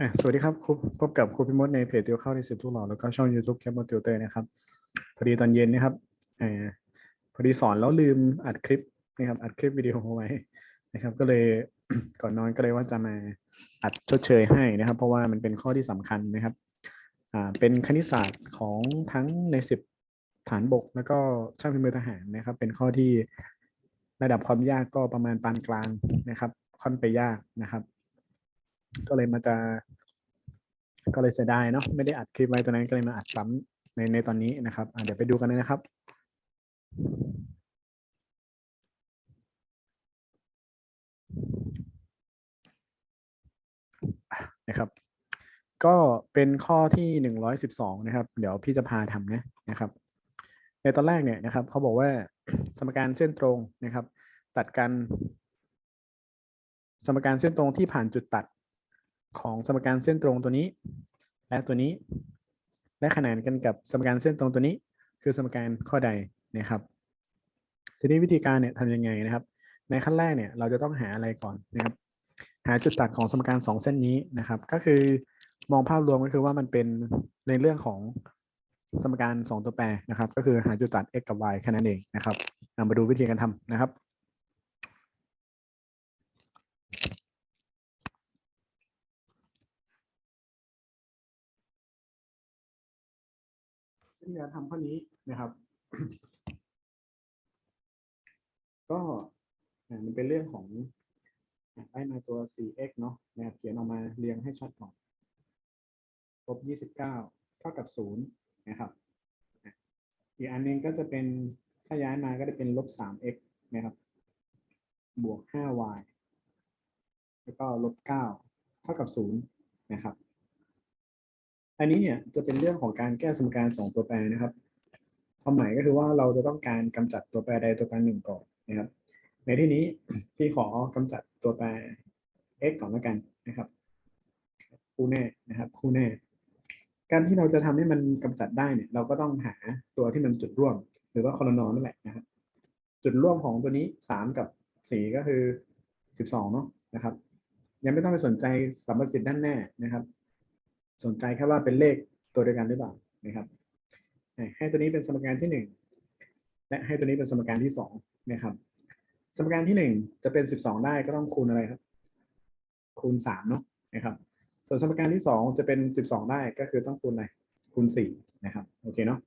อะสวัสดีครับครูพบกับครูพิมดในเพจติวเข้าในสิบทุกหล่อแล้วก็ช่อง YouTube แคปโมติวเตอร์นะครับ พอดีตอนเย็นนะครับอพอดีสอนแล้วลืมอัดคลิปนะครับอัดคลิปวิดีโอเอาไว้นะครับ ก็เลยก่อนนอนก็เลยว่าจะมาอัดชดเชยให้นะครับ เพราะว่ามันเป็นข้อที่สำคัญนะครับอ่าเป็นคณิตศาสตร์ของทั้งในสิบฐานบก แล้วก็ช่างพิมพ์มือทหารนะครับ เป็นข้อที่ระดับความยากก็ประมาณปานกลางนะครับ ค่อนไปยากนะครับ ก็เลยมาจะ ก็เลยเสียดายเนาะไม่ได้อัดคลิปไว้ตอนนั้นก็เลยมาอัดซ้ำในในตอนนี้นะครับเดี๋ยวไปดูกันเลยนะครับนะครับ ก็เป็นข้อที่หนึ่งร้อยสิบสองนะครับ เดี๋ยวพี่จะพาทำนะนะครับ ในตอนแรกเนี่ยนะครับเขาบอกว่าสมการเส้นตรงนะครับ ตัดกัน สมการเส้นตรงที่ผ่านจุดตัด ของสมการเส้นตรงตัวนี้ และตัวนี้ และขนานกันกับสมการเส้นตรงตัวนี้ คือสมการข้อใดนะครับทีนี้วิธีการเนี่ยทำยังไงนะครับ ในขั้นแรกเนี่ยเราจะต้องหาอะไรก่อนนะครับ หาจุดตัดของสมการสองเส้นนี้นะครับ ก็คือมองภาพรวมก็คือว่ามันเป็นในเรื่องของสมการสองตัวแปรนะครับ ก็คือหาจุดตัด x กับ y แค่นั้นเองนะครับมาดูวิธีการทำนะครับ วิธีการทำข้อนี้นะครับ ก็มันเป็นเรื่องของได้มาตัว 4x เนาะนะครับเขียนออกมาเรียงให้ชัดก่อนลบ29 เท่ากับ 0 นะครับ อีกอันหนึงก็จะเป็นถ้าย้ายมาก็จะเป็นลบ 3x นะครับ บวก 5y แล้วก็ลบ 9 เท่ากับ 0 นะครับ อันนี้เนี่ยจะเป็นเรื่องของการแก้สมการสองตัวแปรนะครับ ความหมายก็คือว่าเราจะต้องการกำจัดตัวแปรใดตัวแปรหนึ่งก่อนนะครับ ในที่นี้พี่ขอกำจัดตัวแปร x ก่อนล้วกันนะครับคู่แน่นะครับคู่แน่ การที่เราจะทำให้มันกำจัดได้เนี่ย เราก็ต้องหาตัวที่มันจุดร่วม หรือว่าคอลนอนนั่นแหละนะครับ จุดร่วมของตัวนี้สามกับสี่ก็คือสิบสองเนาะนะครับ ยังไม่ต้องไปสนใจสัมประสิทธิ์ด้านหน้านะครับ สนใจแค่ว่าเป็นเลขตัวเดียวกันหรือเปล่านะครับให้ตัวนี้เป็นสมการที่หนึ่งและให้ตัวนี้เป็นสมการที่สองนะครับ สมการที่หนึ่งจะเป็นสิบสองได้ก็ต้องคูณอะไรครับ คูณสามเนาะนะครับ ส่วนสมการที่สองจะเป็นสิบสองได้ก็คือต้องคูณอะไรคูณสี่นะครับโอเคเนาะ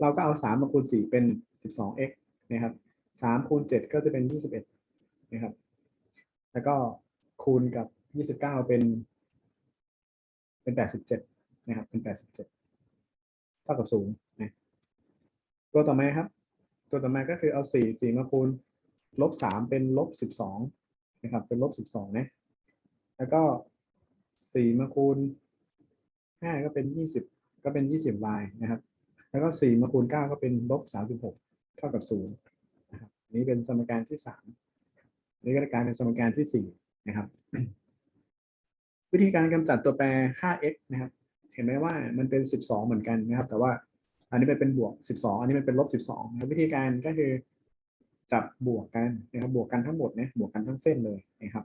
เราก็เอาสามาคูณสี่เป็นสิบสอง x นะครับสามคูณเจ็ดก็จะเป็นยี่สิบเอ็ดนะครับแล้วก็คูณกับยี่สิบเก้าเป็น เป็นแปดสิบเจ็ดนะครับ เป็นแปดสิบเจ็ดเท่ากับศูนย์นะตัวต่อมาครับ ตัวต่อมาก็คือเอาสี่สี่มาคูณลบสามเป็นลบสิบสองนะครับ เป็นลบสิบสองนะ แล้วก็สี่มาคูณห้าก็เป็นยี่สิบก็เป็นยี่สิบ y นะครับ แล้วก็สี่มาคูณเก้าก็เป็นลบสามสิบหกเท่ากับศูนย์นะครับ นี้เป็นสมการที่สามนนี้ก็กลายเป็นสมการที่สี่นะครับ วิธีการกำจัดตัวแปรค่า x นะครับ เห็นไหมว่ามันเป็น 12 เหมือนกันนะครับ แต่ว่าอันนี้มันเป็นบวก 12 อันนี้มันเป็นลบ 12นะวิธีการก็คือจับบวกกันนะครับบวกกันทั้งหมดนะบวกกันทั้งเส้นเลยนะครับ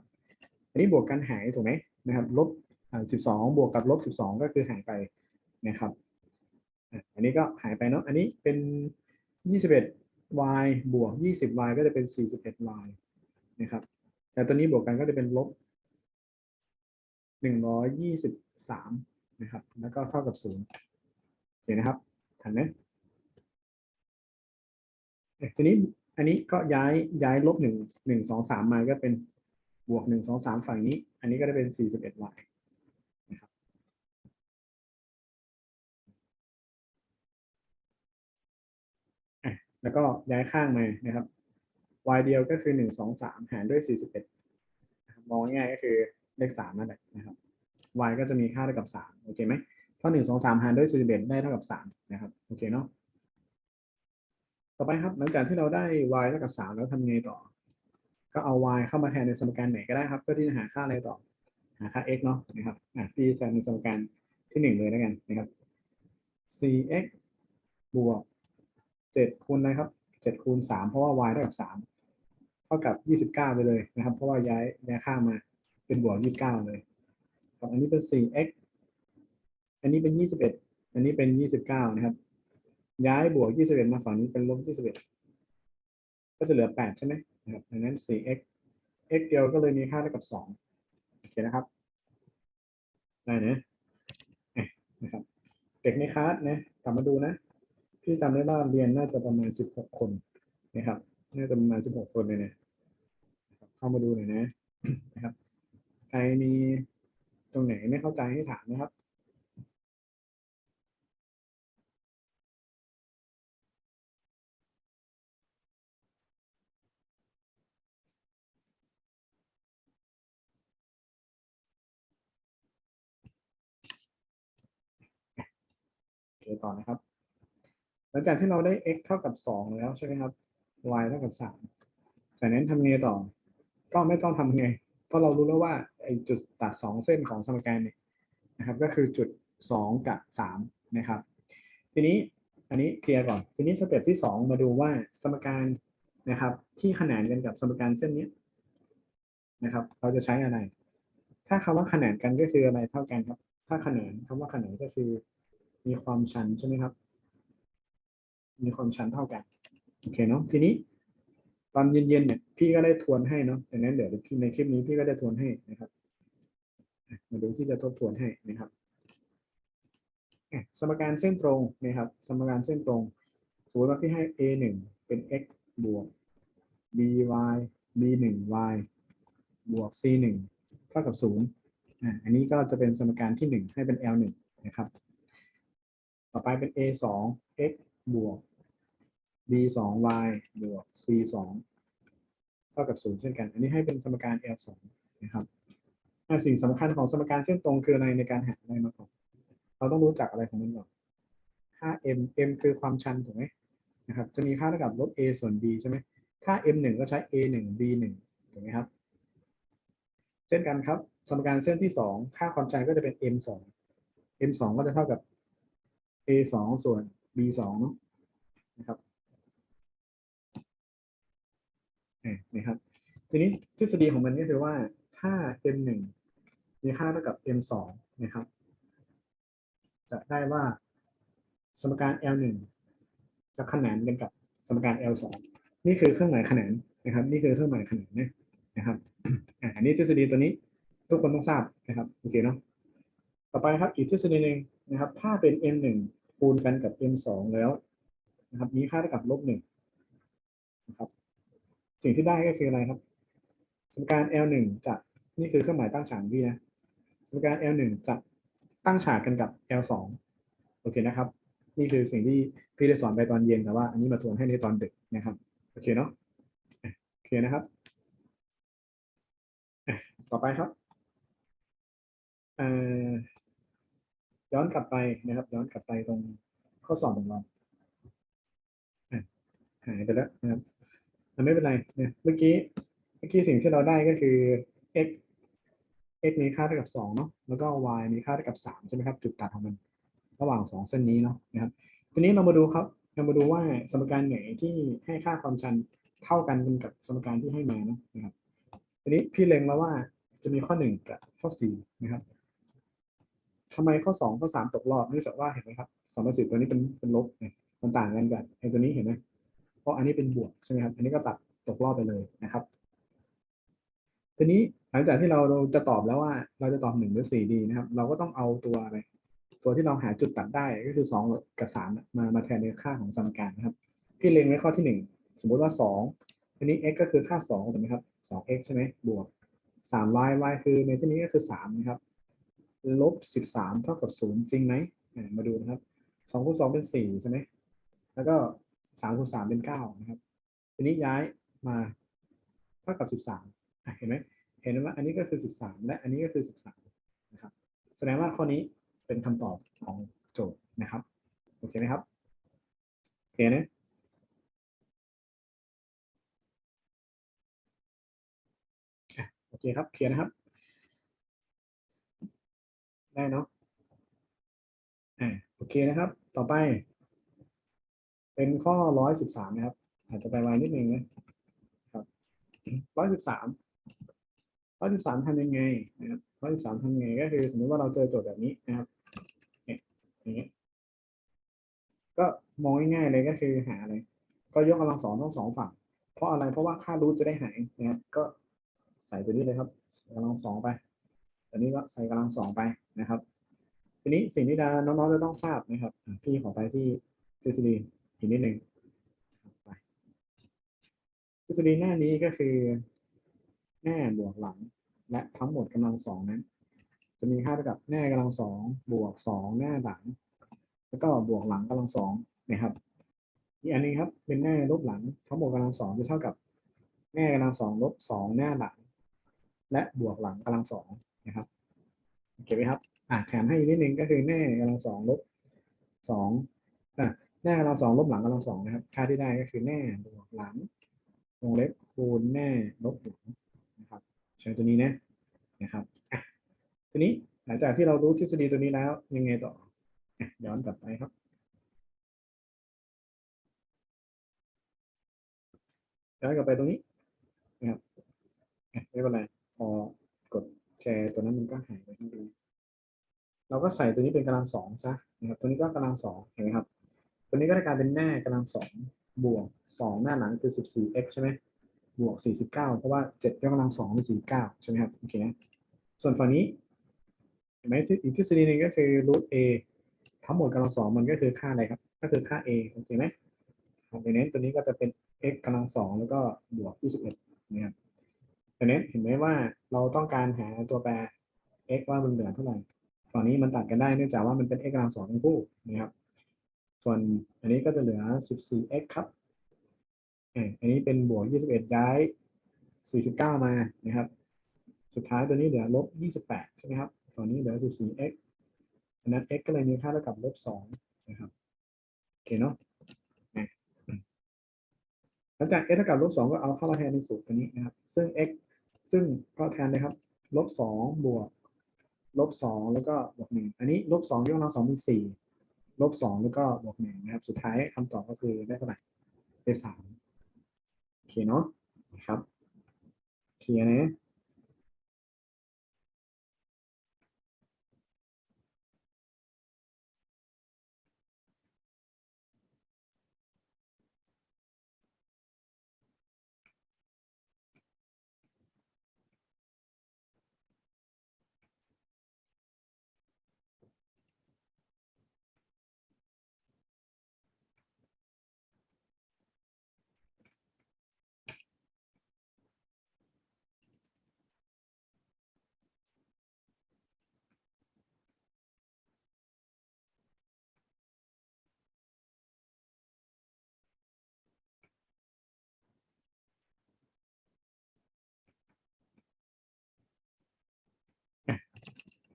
อันนี้บวกกันหายถูกไหมนะครับลบ12 บวกกับลบ 12 ก็คือหายไปนะครับ อันนี้ก็หายไปเนาะอันนี้เป็น 21y บวก 20y ก็จะเป็น 41y นะครับแต่ตัวนี้บวกกันก็จะเป็นลบ หนึ่งร้อยยี่สิบสามนะครับ แล้วก็เท่ากับศูนย์เห็นนะครับทันไหมเอ๊ะทีนี้อันนี้ก็ย้ายย้ายลบหนึ่งหนึ่งสองสามมาก็เป็นบวกหนึ่งสองสามฝั่งนี้ อันนี้ก็ได้เป็นสี่สิบเอ็ดวายนะครับแล้วก็ย้ายข้างมานะครับ y เดียวก็คือหนึ่งสองสามหารด้วยสี่สิบเอ็ดมองง่ายก็คือ เลขสามนั่นแหละนะครับ y ก็จะมีค่าเท่ากับสามโอเคไหมเพราะหนึ่งสองสามหารด้วยสี่สิบเอ็ดได้เท่ากับสามนะครับโอเคเนาะต่อไปครับหลังจากที่เราได้ y เท่ากับสามแล้วทำไงต่อ ก็เอา y เข้ามาแทนในสมการไหนก็ได้ครับเพื่อที่จะหาค่าอะไรต่อ หาค่า x เนาะนะครับอะพี่แทนในสมการที่หนึ่งเลยแล้วกันนะครับ 4x บวกเจ็ดคูณอะไรครับเจ็ดคูณสามเพราะว่า y เท่ากับสามเท่ากับยี่สิบเก้าไปเลยนะครับ เพราะว่าย้ายย้ายค่ามา เป็นบวกยี่สิบเก้าเลยครับอันนี้เป็น 4x อันนี้เป็น21อันนี้เป็น29นะครับ ย้ายบวก21มาฝั่งนี้เป็นลบ21ก็จะเหลือ8ใช่ไหมนะครับดังนั้น 4x x เดียวก็เลยมีค่าเท่ากับ2โอเคนะครับได้นะนะครับ เด็กในคลาสนะกลับมาดูนะ พี่จำได้ว่าเรียนน่าจะประมาณ16คนนะครับ น่าจะประมาณ16คนเลยนะนะครับเข้ามาดูหน่อยนะนะครับ ใครมีตรงไหนไม่เข้าใจให้ถามนะครับโอเคต่อนะครับ หลังจากที่เราได้ x เท่ากับ 2 แล้วใช่ไหมครับ y เท่ากับ3จากนั้นทำไงต่อ ก็ไม่ต้องทำไง เพราะเรารู้แล้วว่าไอ้จุดตัด 2 เส้นของสมการเนี่ยนะครับก็คือจุด 2 กับ 3 นะครับ ทีนี้อันนี้เคลียร์ก่อน ทีนี้สเต็ปที่ 2 มาดูว่าสมการนะครับ ที่ขนานกันกับสมการเส้นนี้นะครับ เราจะใช้อะไร ถ้าคำว่าขนานกันก็คืออะไรเท่ากันครับ ถ้าขนานคำว่าขนานก็คือ มีความชันใช่ไหมครับ มีความชันเท่ากันโอเคเนาะทีนี้ ตอนเย็นๆเนี่ยพี่ก็ได้ทวนให้เนาะดังนั้นเดี๋ยวพี่ในคลิปนี้พี่ก็ได้ทวนให้นะครับมาดูที่จะทบทวนให้นะครับสมการเส้นตรงนะครับ สมการเส้นตรง สมมติว่าพี่ให้ a หนึ่งเป็น x บวก b y b หนึ่ง y บวก c หนึ่งเท่ากับศูนย์อะอันนี้ก็จะเป็นสมการที่หนึ่งให้เป็น l หนึ่งนะครับ ต่อไปเป็น a สอง x บวก b สอง y บวก c สองเท่ากับศูนย์เช่นกัน อันนี้ให้เป็นสมการ l สองนะครับสิ่งสำคัญของสมการเส้นตรงคืออะไรในการหาอะไรมาก่อนเราต้องรู้จักอะไรของมันก่อนค่า m m คือความชันถูกไหมนะครับจะมีค่าเท่ากับลบ a ส่วน b ใช่ไหมค่า m หนึ่งก็ใช้ a หนึ่ง b หนึ่งถูกไหมครับ เช่นกันครับสมการเส้นที่สองค่าความชันก็จะเป็น m สอง m สองก็จะเท่ากับ a สองส่วน b สองเนาะนะครับ นะครับ ทีนี้ทฤษฎีของมันก็คือว่าถ้า m หนึ่งมีค่าเท่ากับ m สองนะครับ จะได้ว่าสมการ L หนึ่งจะขนานกันกับสมการ L สองนี่คือเครื่องหมายขนานนะครับ นี่คือเครื่องหมายขนานนะนะครับอันนี้ทฤษฎีตัวนี้ทุกคนต้องทราบนะครับโอเคเนาะต่อไปครับอีกทฤษฎีหนึ่งนะครับ ถ้าเป็น m หนึ่งคูณกันกับ m สองแล้วนะครับ มีค่าเท่ากับลบหนึ่งนะครับ สิ่งที่ได้ก็คืออะไรครับ สมการ L หนึ่งจะนี่คือเครื่องหมายตั้งฉากพี่นะสมการ L หนึ่งจะตั้งฉากกันกับ L สองโอเคนะครับ นี่คือสิ่งที่พี่ได้สอนไปตอนเย็นแต่ว่าอันนี้มาทวนให้ในตอนดึกนะครับโอเคเนาะโอเคนะครับต่อไปครับอ่อย้อนกลับไปนะครับ ย้อนกลับไปตรงข้อสอบของเราหายไปแล้วนะครับ อ่ไม่เป็นไรเนี่ยเมื่อกี้เมื่อกี้สิ่งที่เราได้ก็คือ x x มีค่าเท่ากับ2เนาะแล้วก็ y มีค่าเท่ากับ3ใช่ไหมครับจุดตัดของมัน ระหว่าง 2 เส้นนี้เนาะนะครับทีนี้เรามาดูครับเรามาดูว่าสมการไหนที่ให้ค่าความชันเท่ากันกับสมการที่ให้มาเนาะนะครับทีนี้พี่เล็งแล้วว่าจะมีข้อ 1 กับข้อ4นะครับทำไมข้อ 2 ข้อ 3 ตกรอบเนื่องจากว่าเห็นไหมครับสมการตัวนี้เป็นเป็นลบมันต่างกันกับไอ้ตัวนี้เห็นไหม ราะอันนี้เป็นบวกใช่ไหมครับ อันนี้ก็ตัดตกรอบไปเลยนะครับ ทีนี้หลังจากที่เราเราจะตอบแล้วว่า เราจะตอบหนึ่งหรือสี่ดีนะครับ เราก็ต้องเอาตัวอะไร ตัวที่เราหาจุดตัดได้ก็คือสองกับสามมามาแทนในค่าของสมการนะครับพี่เล็งไว้ข้อที่หนึ่งสมมติว่าสองทีนี้ x ก็คือค่าสองถูกไหมครับสอง x ใช่ไหมบวกสาม y y คือในที่นี้ก็คือสามนะครับลบสิบสามเท่ากับศูนย์จริงไหมมาดูนะครับสองคูณสองเป็นสี่ใช่ไหมแล้วก็ สามคูณสามเป็นเก้านะครับ ทีนี้ย้ายมาเท่ากับสิบสามเห็นไหมเห็นว่าอันนี้ก็คือ13และอันนี้ก็คือ13นะครับ แสดงว่าข้อนี้เป็นคำตอบของโจทย์นะครับ โอเคไหมครับ โอเคนะอะโอเคครับเคลียร์นะครับ ได้เนาะอ่าโอเคนะครับ ต่อไป เป็นข้อ113นะครับ อาจจะไปไวนิดนึงนะครับ113ข้ออที่สามทำยังไงนะครับข้อที่สามทำยังไงก็คือ สมมติว่าเราเจอโจทย์แบบนี้นะครับเนี่ยอย่างเงี้ยก็มองง่ายๆเลยก็คือหาอะไร ก็ยกกำลังสองทั้งสองฝั่ง เพราะอะไรเพราะว่าค่ารูทจะได้หายนะครับก็ใส่ตัวนี้เลยครับกำลังสองไปตัวนี้ก็ใส่กำลังสองไปนะครับ ทีนี้สิ่งที่น้องๆจะต้องทราบนะครับพี่ขอไปที่ทฤษฎี อีกนิดหนึ่งไปทฤษฎีหน้านี้ก็คือแน่บวกหลัง และทั้งหมดกำลังสองนั้น จะมีค่าเท่ากับแน่กำลังสองบวกสองแน่หลัง แล้วก็บวกหลังกำลังสองนะครับอีกอันนึงครับเป็นแน่ลบหลัง ทั้งหมดกำลังสองจะเท่ากับแน่กำลังสองลบสองแน่หลัง และบวกหลังกำลังสองนะครับโอเคไหมครับอะแถมให้อีกนิดนึงก็คือแน่กำลังสองลบสองอะ แน่กำลังสองลบหลังกำลังสองนะครับ ค่าที่ได้ก็คือแน่บวกหลังวงเล็บคูณแน่ลบหลังนะครับใช้ตัวนี้นะนะครับทีนี้หลังจากที่เรารู้ทฤษฎีตัวนี้แล้วยังไงต่อย้อนกลับไปครับย้อนกลับไปตรงนี้นะครับไม่เป็นไรพอกดแชร์ตัวนั้นมันก็หายไปทั้งทีเราก็ใส่ตัวนี้เป็นกำลังสองซะนะครับตัวนี้ก็กำลังสองเห็นไหมครับ ตัวนี้ก็จะกลายเป็นแน่กำลังสองบวกสองหน้าหลังคือสิบสี่ x ใช่ไหมบวกสี่สิบเก้าเพราะว่าเจ็ดยกกำลังสองเป็นสี่เก้าใช่ไหมครับโอเคนะส่วนฝั่งนี้เห็นไหมอีกทฤษฎีหนึ่งก็คือ root a ทั้งหมดกำลังสองมันก็คือค่าอะไรครับ ก็คือค่า a โอเคไหมดังนั้นตัวนี้ก็จะเป็น x กำลังสองแล้วก็บวกยี่สิบเอ็ดนะครับดังนั้นเห็นไหมว่าเราต้องการหาตัวแปร x ว่ามันเหลือเท่าไหร่ฝั่งนี้มันตัดกันได้เนื่องจากว่ามันเป็น x กำลังสองทั้งคู่นะครับ ส่วนอันนี้ก็จะเหลือ 14x ครับอันนี้เป็นบวก 21 ย้าย 49 มานะครับ สุดท้ายตัวนี้เหลือลบ 28 ใช่ไหมครับฝั่งนี้เหลือ 14x อันนั้น x ก็เลยมีค่าเท่ากับลบ 2 นะครับ โอเคเนาะหลังจาก x เท่ากับลบ 2 ก็เอาเข้ามาแทนในสูตรตัวนี้นะครับ ซึ่ง x ซึ่งก็แทนเลยครับลบ 2 บวกลบสองแล้วก็บวกหนึ่งอันนี้ลบสองยกกำลังสองมีสี่ ลบสองแล้วก็บวกหนึ่งนะครับ สุดท้ายคำตอบก็คือได้เท่าไหร่ได้สามโอเคเนาะนะครับเคลียร์นะ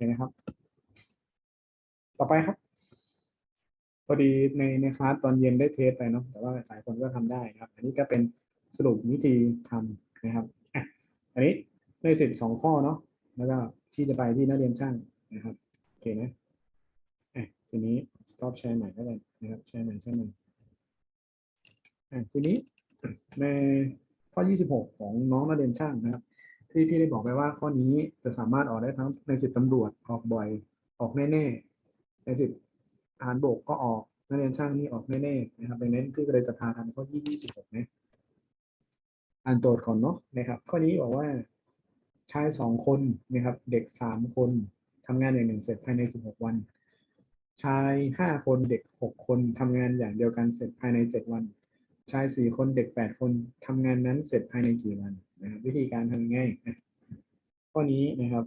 โอเคนะครับ ต่อไปครับ พอดีในในคลาสตอนเย็นได้เทสไปเนาะแต่ว่าหลายคนก็ทำได้นะครับ อันนี้ก็เป็นสรุปวิธีทำนะครับอะอันนี้ได้เสร็จสองข้อเนาะแล้วก็ที่จะไปที่นักเรียนช่างนะครับโอเคนะอะทีนี้ stop share ใหม่ก็ได้นะครับ แชร์ใหม่แชร์ใหม่อะทีนี้ในข้อ 26 ของน้องนักเรียนช่างนะครับ ที่พี่ได้บอกไปว่าข้อนี้จะสามารถออกได้ทั้งในสิทธิตำรวจออกบ่อยออกแน่ๆในสิทธิทหารบกก็ออกนักเรียนช่างนี่ออกแน่ๆนะครับดังนั้นพี่ก็เลยจะพาทำข้อที่26นะอ่านโจทย์ก่อนเนาะนะครับ ข้อนี้บอกว่าชายสองคนนะครับ เด็กสามคนทำงานอย่างหนึ่งเสร็จภายใน16วัน ชายห้าคนเด็กหกคนทำงานอย่างเดียวกันเสร็จภายใน7วัน ชายสี่คนเด็กแปดคนทำงานนั้นเสร็จภายในกี่วัน วิธีการทำง่ายข้อนี้นะครับ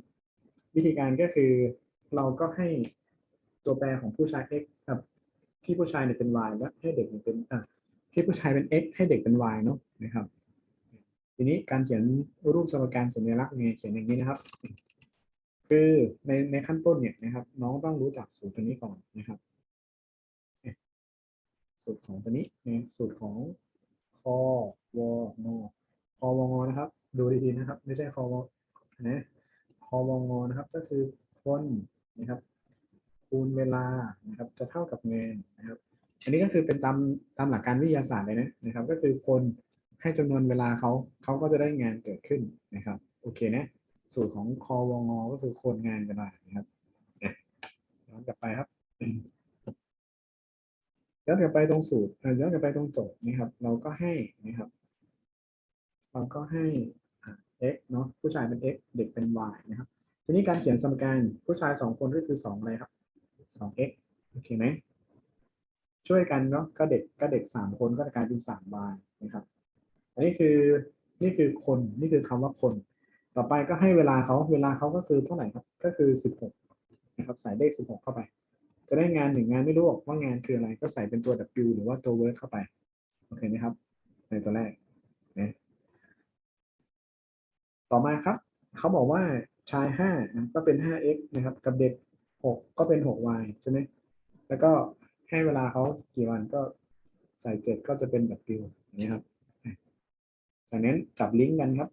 วิธีการก็คือเราก็ให้ตัวแปรของผู้ชาย x ครับที่ผู้ชายเนี่ยเป็น y และให้เด็กเป็นอะที่ผู้ชายเป็น x ให้เด็กเป็น y เนาะนะครับ ทีนี้การเขียนรูปสมการสัญลักษณ์เนี่ยเขียนอย่างนี้นะครับ คือในในขั้นต้นเนี่ยนะครับ น้องต้องรู้จักสูตรตัวนี้ก่อนนะครับ สูตรของตัวนี้นะสูตรของคอวองอ คอวงอนะครับ ดูดีๆนะครับ ไม่ใช่คอวนะคอวงอนะครับ ก็คือคนนะครับ คูณเวลานะครับ จะเท่ากับงานนะครับ อันนี้ก็คือเป็นตามตามหลักการวิทยาศาสตร์เลยนะนะครับ ก็คือคนให้จำนวนเวลาเขาเขาก็จะได้งานเกิดขึ้นนะครับ โอเคนะสูตรของคอวงอก็คือคนงานก็ได้นะครับย้อนกลับไปครับย้อนกลับไปตรงสูตรเอ่อย้อนกลับไปตรงโจทย์นะครับ เราก็ให้นะครับ เราก็ให้ x เนาะผู้ชายเป็น x เด็กเป็น y นะครับ ทีนี้การเขียนสมการผู้ชายสองคนก็คือสองอะไรครับสอง x โอเคไหมช่วยกันเนาะก็เด็กก็เด็กสามคนก็จะกลายเป็นสาม y นะครับอันนี้คือนี่คือคนนี่คือคำว่าคน ต่อไปก็ให้เวลาเขาเวลาเขาก็คือเท่าไหร่ครับก็คือสิบหกนะครับใส่เลขสิบหกเข้าไป จะได้งานหนึ่งงานไม่รู้ว่างานคืออะไรก็ใส่เป็นตัว W หรือว่าตัว word เข้าไปโอเคไหมครับในตัวแรกนะ ต่อมาครับ เขาบอกว่าชายห้านะก็เป็น 5x นะครับ กับเด็กหกก็เป็น 6y ใช่ไหมแล้วก็ให้เวลาเขากี่วันก็ใส่เจ็ดก็จะเป็น W อย่างนี้ครับจากนั้นจับลิงก์กันครับ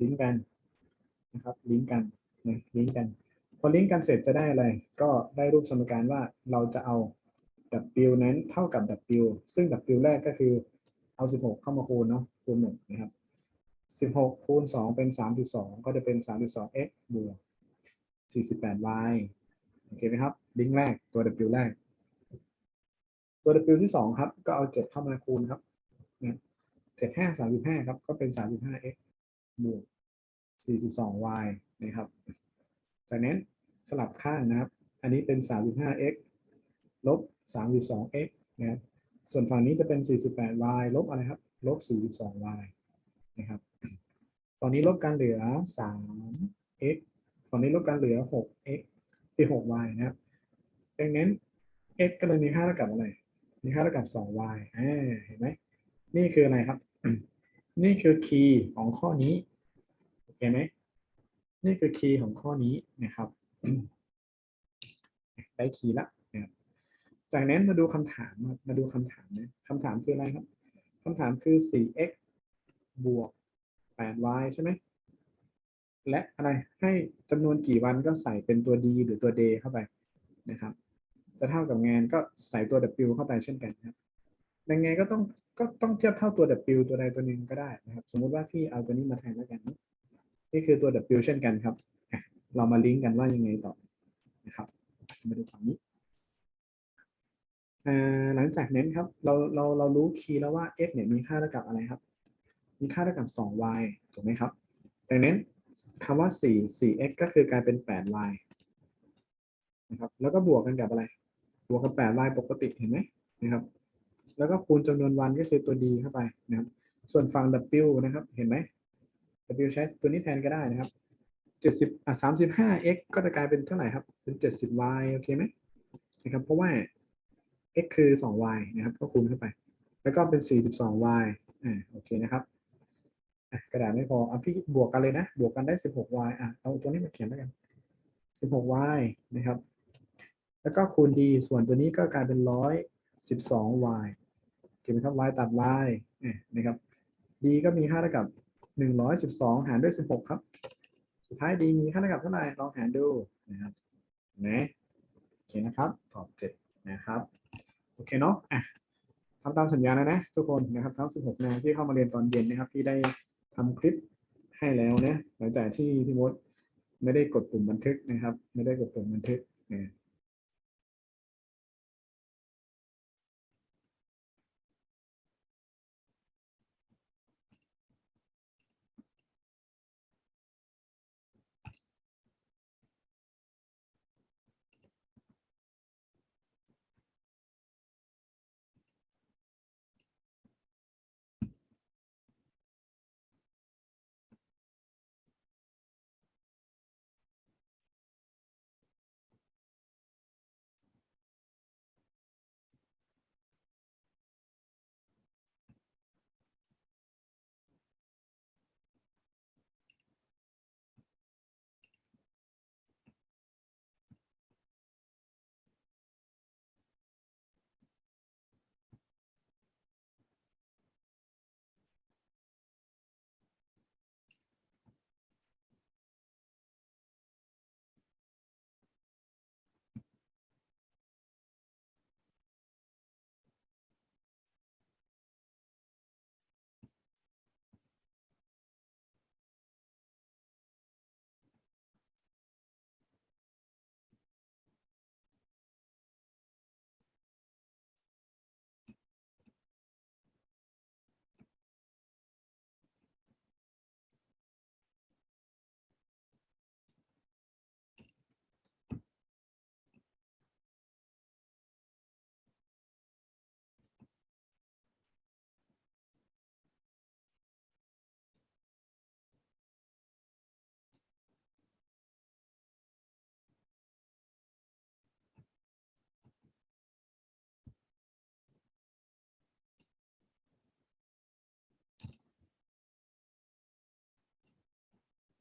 ลิงก์กันนะครับ ลิงก์กันนะลิงก์กัน พอลิงก์กันเสร็จจะได้อะไร ก็ได้รูปสมการว่าเราจะเอา W นั้นเท่ากับ W ซึ่ง W แรกก็คือเอา 16 เข้ามาคูณเนาะคูณหนึ่งนะครับ 16คูณ2เป็น32ก็จะเป็น 32x บวก 48y โอเคไหมครับ ลิงก์แรกตัว W แรก ตัว W ที่2ครับ ก็เอา7เข้ามาคูณครับเนะ7 5 35ครับ ก็เป็น 35x บวก 42y นะครับ จากนั้นสลับข้างนะครับ อันนี้เป็น 35x ลบ 32x นะครับส่วนฝั่งนี้จะเป็น 48y ลบอะไรครับ ลบ 42y นะครับ ตอนนี้ลบกันเหลือ 3x ตอนนี้ลบกันเหลือ 6x ที่ 6y นะครับ ดังนั้น x ก็เลยมีค่าเท่ากับอะไร มีค่าเท่ากับ 2y เห็นไหม นี่คืออะไรครับ นี่คือคีย์ของข้อนี้โอเคไหม นี่คือคีย์ของข้อนี้นะครับ ได้คีย์ละนะครับจากนั้นมาดูคำถาม มาดูคำถามนะคำถามคืออะไรครับ คำถามคือ 4x บวก 8y ใช่ไหม และอะไรให้จำนวนกี่วันก็ใส่เป็นตัว d หรือตัว day เข้าไปนะครับ จะเท่ากับงานก็ใส่ตัว w เข้าไปเช่นกันครับยังไงก็ต้องก็ต้องเทียบเท่าตัว w ตัวใดตัวหนึ่งก็ได้นะครับ สมมุติว่าพี่เอาตัวนี้มาแทนแล้วกัน นี่คือตัว w เช่นกันครับ เรามาลิงก์กันว่ายังไงต่อนะครับ มาดูฝั่งนี้หลังจากนั้นครับเราเราเรารู้คีย์แล้วว่า x เนี่ยมีค่าเท่ากับอะไรครับ มีค่าเท่ากับ 2y ถูกไหมครับ ดังนั้นคำว่า 4 4x ก็คือกลายเป็น 8y นะครับ แล้วก็บวกกันกับอะไร บวกกับ 8y ปกติเห็นไหมนะครับ แล้วก็คูณจำนวนวันก็คือตัว d เข้าไปนะครับ ส่วนฝั่ง w นะครับ เห็นไหม w ใช้ตัวนี้แทนก็ได้นะครับ70อะ35 x ก็จะกลายเป็นเท่าไหร่ครับ เป็น 70y โอเคไหมนะครับ เพราะว่า x คือ 2y นะครับ ก็คูณเข้าไป แล้วก็เป็น 42y อ่า โอเคนะครับ กระดาษไม่พอเอาพี่บวกกันเลยนะ บวกกันได้ 16y อะเอาตัวนี้มาเขียนแล้วกัน 16y นะครับ แล้วก็คูณ d ส่วนตัวนี้ก็กลายเป็น 112y โอเคไหมครับ y ตัด y อะนะครับ d ก็มีค่าเท่ากับ 112 หารด้วย 16 ครับ สุดท้าย d มีค่าเท่ากับเท่าไหร่ลองหารดูนะครับนะโอเคนะครับ ตอบ 7 นะครับ โอเคเนาะอะทำตามสัญญาแล้วนะทุกคนนะครับทั้ง 16 นายที่เข้ามาเรียนตอนเย็นนะครับที่ได้ ทำคลิปให้แล้วนะหลังจากที่พี่มดไม่ได้กดปุ่มบันทึกนะครับ ไม่ได้กดปุ่มบันทึกนะ